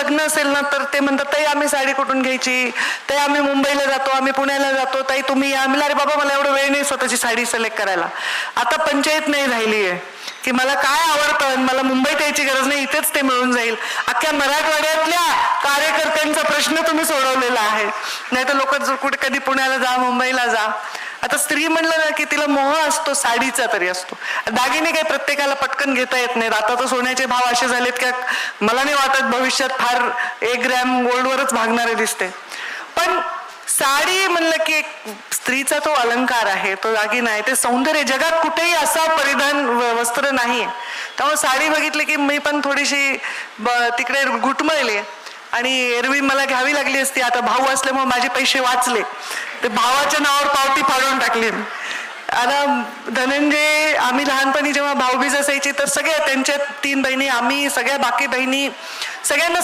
लग्न असेल ना तर ते म्हणतात ताई आम्ही साडी कुठून घ्यायची? ताई आम्ही मुंबईला जातो आम्ही पुण्याला जातो. ताई तुम्ही या. आम्ही अरे बाबा मला एवढं वेळ नाही स्वतःची साडी सिलेक्ट करायला. आता पंचायत नाही राहिली आहे की मला काय आवडतं आणि मला मुंबईत यायची गरज नाही इथेच ते मिळून जाईल. अख्ख्या मराठवाड्यातल्या कार्यकर्त्यांचा प्रश्न तुम्ही सोडवलेला आहे. नाही तर लोक कुठे कधी पुण्याला जा मुंबईला जा. आता स्त्री म्हणलं ना की तिला मोह असतो साडीचा तरी असतो. दागिने काही प्रत्येकाला पटकन घेता येत नाहीत. आता तर सोन्याचे भाव असे झालेत की मला नाही वाटत भविष्यात फार एक ग्रॅम गोल्डवरच भागणारे दिसते. पण साडी म्हणलं की एक स्त्रीचा तो अलंकार आहे तो दागिना आहे ते सौंदर्य जगात कुठेही असा परिधान व- वस्त्र नाही. त्यामुळे साडी बघितली की मी पण थोडीशी ब- तिकडे घुटमळली आणि एरवी मला घ्यावी लागली असती. आता भाऊ असल्यामुळे माझे पैसे वाचले. ते भावाच्या नावावर पावती आता धनंजय आम्ही लहानपणी जेव्हा भाऊबीज असायची तर सगळ्या त्यांच्या तीन बहिणी आम्ही सगळ्या बाकी बहिणी सगळ्यांना